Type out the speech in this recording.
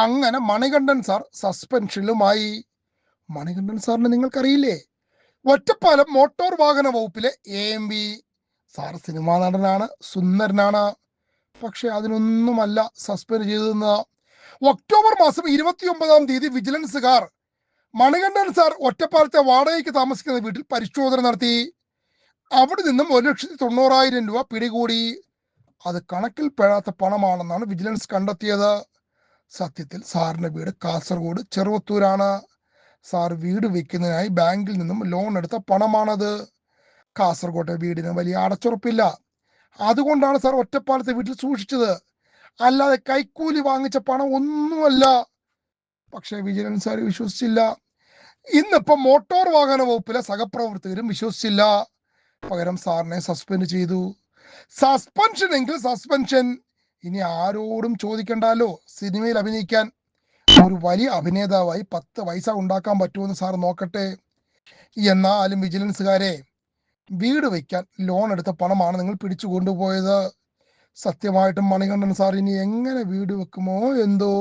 അങ്ങനെ മണികണ്ഠൻ സാർ സസ്പെൻഷനിലുമായി. മണികണ്ഠൻ സാറിനെ നിങ്ങൾക്കറിയില്ലേ? ഒറ്റപ്പാലം മോട്ടോർ വാഹന വകുപ്പിലെ A M V sir cinema നടനാണ് സുന്ദരനാണ്. പക്ഷെ അതിനൊന്നുമല്ല സസ്പെൻഡ് ചെയ്തതെന്ന്. ഒക്ടോബർ മാസം ഇരുപത്തിയൊമ്പതാം തീയതി വിജിലൻസുകാർ മണികണ്ഠൻ സാർ ഒറ്റപ്പാലത്തെ വാടകയ്ക്ക് താമസിക്കുന്ന വീട്ടിൽ പരിശോധന നടത്തി. അവിടെ നിന്നും ഒരു ലക്ഷത്തി തൊണ്ണൂറായിരം രൂപ പിടികൂടി. അത് കണക്കിൽ പെടാത്ത പണമാണെന്നാണ് വിജിലൻസ് കണ്ടെത്തിയത്. സത്യത്തിൽ സാറിന്റെ വീട് കാസർഗോഡ് ചെറുവത്തൂരാണ്. സാർ വീട് വെക്കുന്നതിനായി ബാങ്കിൽ നിന്നും ലോൺ എടുത്ത പണമാണത്. കാസർഗോട്ടെ വീടിന് വലിയ അടച്ചുറപ്പില്ല. അതുകൊണ്ടാണ് സാർ ഒറ്റപ്പാലത്തെ വീട്ടിൽ സൂക്ഷിച്ചത്. അല്ലാതെ കൈക്കൂലി വാങ്ങിച്ച പണം ഒന്നുമല്ല. പക്ഷേ വിജിലൻസ് സാർ വിശ്വസിച്ചില്ല. ഇന്നിപ്പം മോട്ടോർ വാഹന വകുപ്പിലെ സഹപ്രവർത്തകരും വിശ്വസിച്ചില്ല. പകരം സാറിനെ സസ്പെൻഡ് ചെയ്തു. സസ്പെൻഷൻ എങ്കിൽ സസ്പെൻഷൻ. ഇനി ആരോടും ചോദിക്കണ്ടല്ലോ സിനിമയിൽ അഭിനയിക്കാൻ ഒരു വലിയ അഭിനേതാവായി പത്ത് പൈസ ഉണ്ടാക്കാൻ പറ്റുമെന്ന് സാർ നോക്കട്ടെ. എന്നാലും വിജിലൻസുകാരെ വീട് വയ്ക്കാൻ ലോൺ എടുത്ത പണമാണ് നിങ്ങൾ പിടിച്ചു കൊണ്ടുപോയത്. സത്യമായിട്ടും മണികണ്ഠൻ സാർ ഇനി എങ്ങനെ വീട് വെക്കുമോ എന്തോ